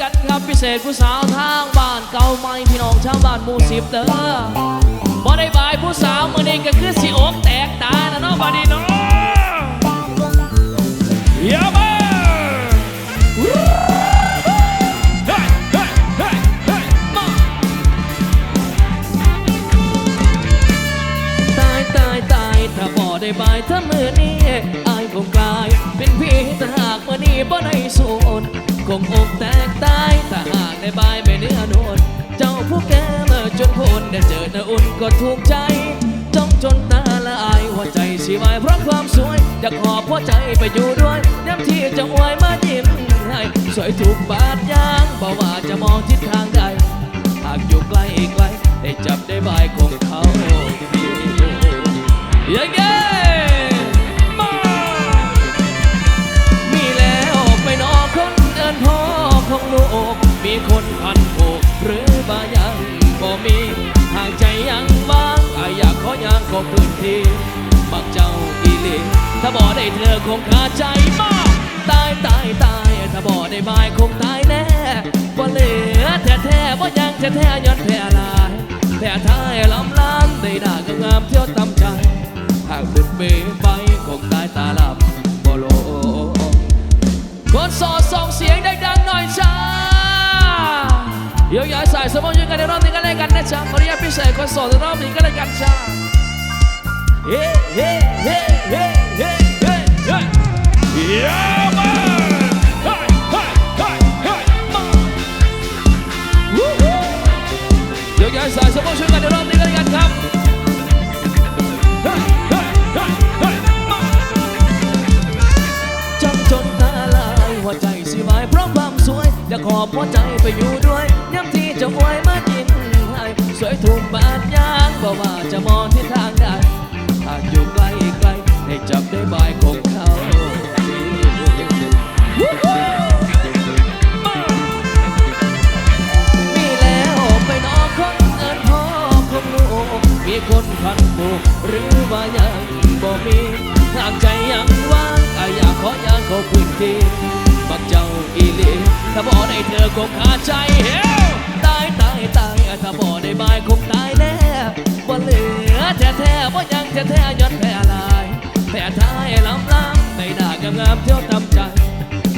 กันครับพิเศษผู้สาวทางบ้านเก่าใหม่พี่น้องชาวบ้านหมู่สิบเด้อบ่ได้บายผู้สาวมื้อนี้ก็คือสิอกแตกตานะเนาะบัดนี้เนาะยาเฮ้ยเฮ้ยเฮ้ยเฮ้ยมาตายตายตายถ้าบ่ได้บายถ้ามือนี้อายคงกลาย เป็นพี่ถ้าหากมือนี้บ่ได้สูญ คงอกแตกตายถ้าหากได้บายไม่เนื้อโนนเจ้าผู้แก่เมื่อจนพ้นได้เจอหน้าอุ่นก็ถูกใจ จ้องจนตาละอายหัวใจสิวายเพราะความสวยอยากหอบหัวใจไปอยู่ด้วยย้ำที่จะอวยมายิ้มให้สวยถูกบาดยางบอกว่าจะมองทิศทางใดหากอยู่ใกล้ไกลได้จับได้บายของเขาอยังไง คนเดินพ่อของลูกมีคนพันผูกหรือบายังบ่มีหากใจยังว่างอายอยากขอยังขอพื้นที่บักเจ้าอีลีถ้าบ่ได้เธอคงขาใจมาก ตายตายตายถ้าบ่ได้บายคงตายแน่บ่เหลือแท้แท้บ่ยังแท้แท้ย้อนแพ้ลายแพ้ท้ายลำลำได้ด่างามเที่ยวตำใจหากหลุดเบไปคงตายตาลับบ่โล คนโสดส่งเสียงดังๆหน่อยจ้าเดี๋ยวยายสายสมองยืนกันในรอบนี้กันเลยกันนะจ๊ะขออนุญาตพิเศษคนโสดในรอบนี้กันเลยกันจ้าเฮ้เฮ้เฮ้เฮ้เฮ้เฮ้เฮ้ยามาเฮ้เฮ้เฮ้เฮ้มาวู้ฮู้เดี๋ยายสายสมองช่วยกัน สวยอยากขอใจไปอยู่ด้วยย้ำที่จะอวยมากินให้สวยถูกบาดยางบอกว่าจะมองทิศทางใดหากอยู่ใกล้ไกลให้จับได้บายของเขามีแล้วไปนอกคนเอินพ่อของลูกมีคนพันผูกหรือว่ายังบ่มีหากใจยังว่างอยากขออยังขอพื้นที่ บักเจ้าอีหลีถ้าบ่ได้เธอคงขาดใจเฮ้วตายตายตายถ้าบ่ได้บายคงตายแน่บ่เหลือแท้แท้บ่ยังแท้แท้ย้อนแพ้ลายแพ้ท้ายลำลำไม่ด่างามๆเที่ยวตามใจ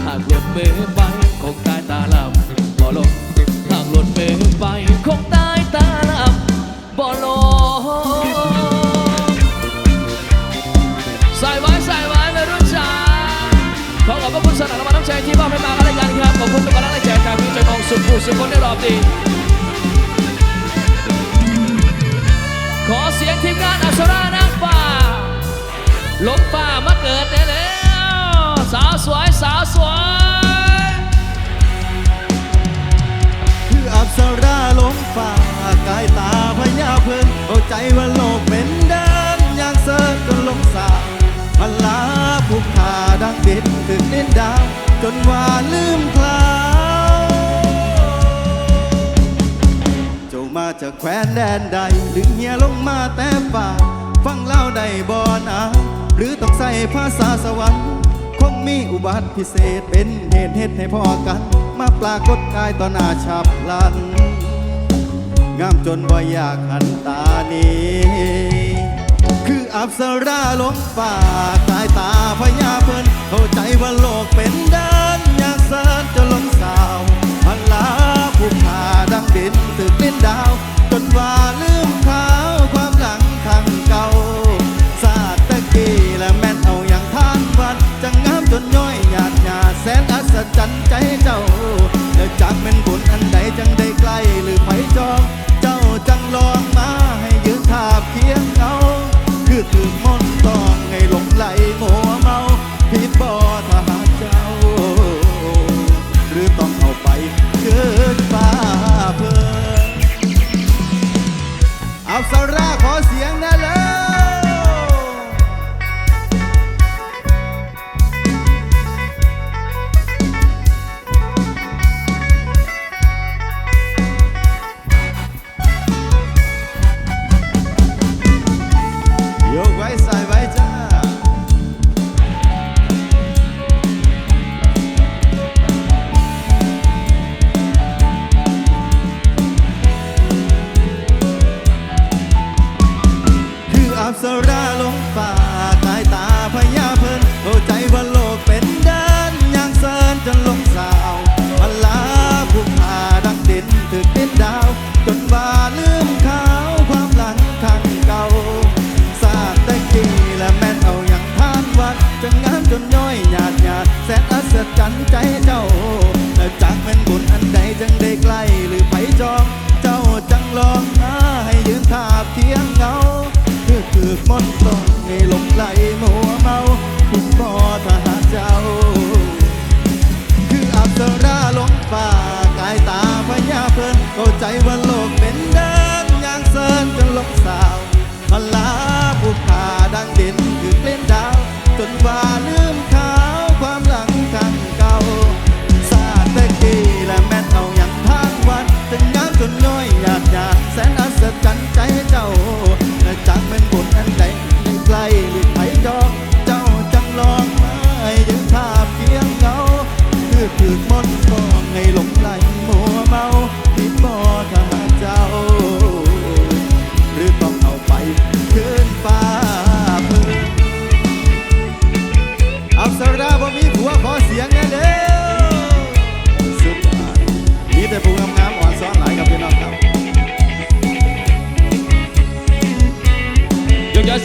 หากหลุดมือไปคงตายตาลับบ่ลงหากหลุดมือไปคงตาย องสุดผู้สุคนในรอบนี้ขอเสียงทีมงานอัศรานางฟ้าลงป่ามาเกิดได้แล้วสาวสวยสาวสวยคืออับสราลงฟ้ากายตาพญาเพิ่นเข้าใจว่าโลกเป็นเดินอย่างเสิร์จนลงสาพลาผูกขาดังเด็ดถึงเน้นดาว จนว่าลืมคลา จาจากแคว้นแดนใด ดึงเฮียลงมาแต่ป่า ฟังเล่าได้บ่นาหรือต้องใส่ภาษาสวรรค์คงมีอุบัติพิเศษเป็นเหตุเหตุให้พ่อกัน มาปรากฏกายต่อหน้าฉับพลัน งามจนบ่อยากหันตาหนีคืออับสราลงป่ากายตาพญาเพิ่นเข้าใจว่าโลกเป็นเดินอยากเสิร์จนลงสาวพันลาผู้ขา สราลงฝ่าสายตาพยาเพลินโอ้ใจว่าโลกเป็นเดินยางเซินจนลงสาวมาลาผู้พาดักดินถึกดินดาว จนว่าลืมขาวความหลังทางเก่าสาดได้กีและแม่นเอาอย่างท่านวัดจนงามจนย้อยหยาดหยาดแสนอัศจรรย์ใจเจ้าแต่จากแม่นบุญอันใดจังได้ใกล้หรือไปจอง เจ้าจังลองหาให้ยืนทาบเทียง กมดลงให้ลงไหลมัวเมาคุณพ่อทหารเจ้า คืออับสราลงป่ากายตาพญาเพิ่นเข้าใจว่าโลกเป็นเดินย่างเซินจนลงสาวพลาผู้ขาดังเด่นคือกลิ่นดาว จนว่าลืม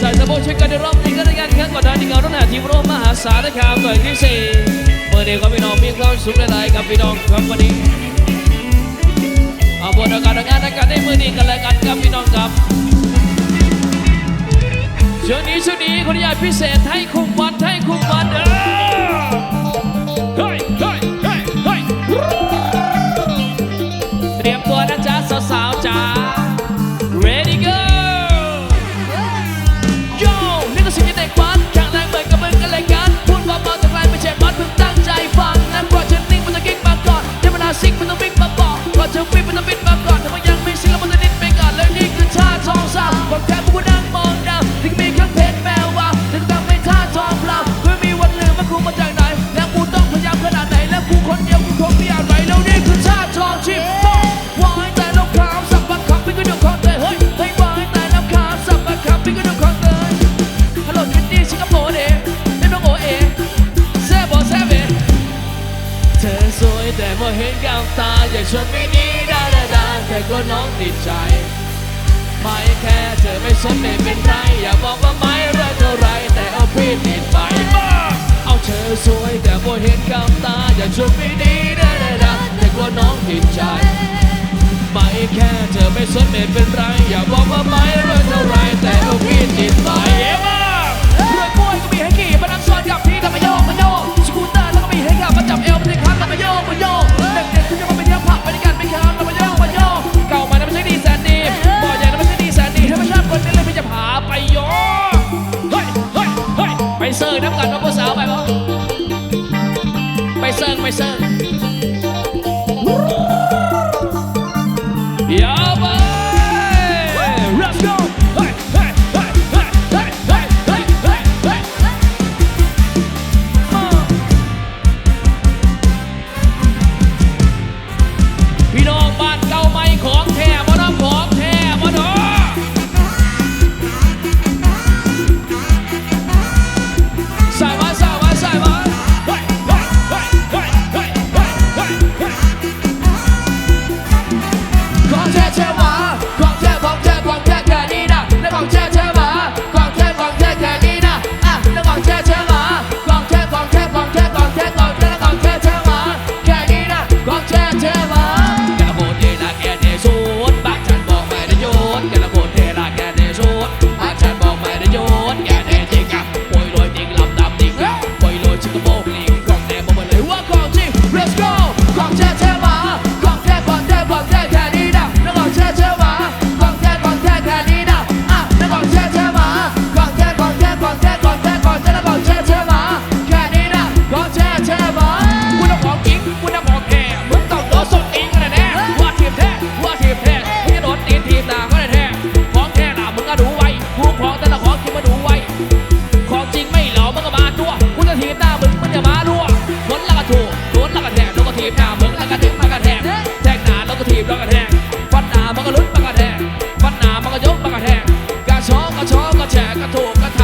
สายสะโพกช่วยกันในรอบนี้ก็ได้กานครับกดดันในการรุ่นหาทีมร่วมมหาศาลนะครับหน่อยที่สี่เมื่อเดียวกับพี่น้องมีความสุขหลายๆกับพี่น้องครับวันนี้เอาบนอาการงานและการได้มือนี้กันแล้กันกับพี่น้องครับช่วงนี้ช่วงนี้คนใหญ่พิเศษให้คุมวัดให้คุมวัดเออเตรียมตัวนะจ๊ะสาวๆจ๋า ฉันไม่เป็นไรอย่าบอกว่าไม่รักเท่าไรแต่เอาพี่ติดไปเอาเธอสวยแต่พอเห็นกับตาอย่าชมไม่ดีนะนะแต่กลัวน้องติดใจ ไม่แค่เธอไม่สนไม่เป็นไรอย่า โทกก็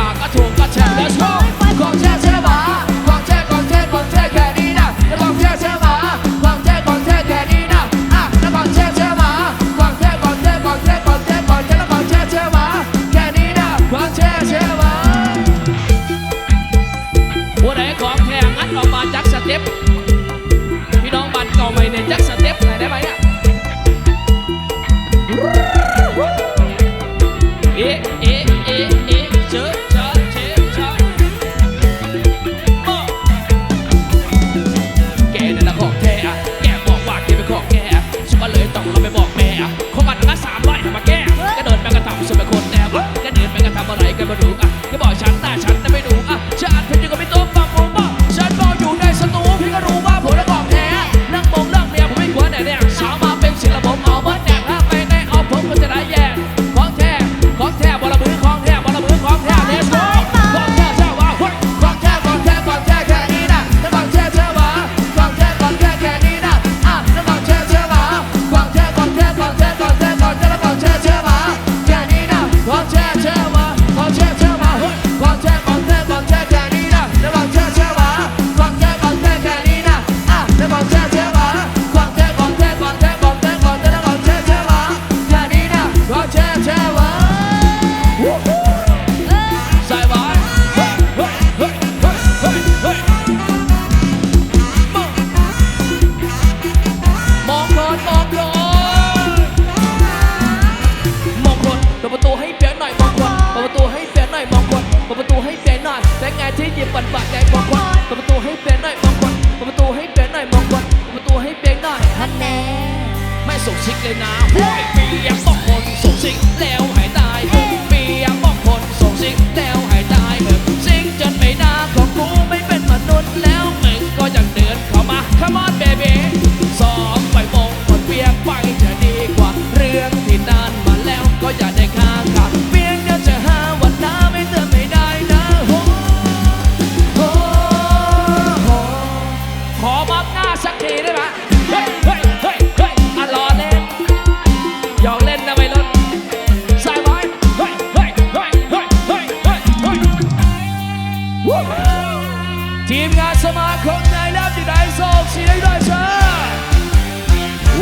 ทีมงานสมาคมในรับจิตใจโศกสีได้ด้วยเชิญ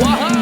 ว้าว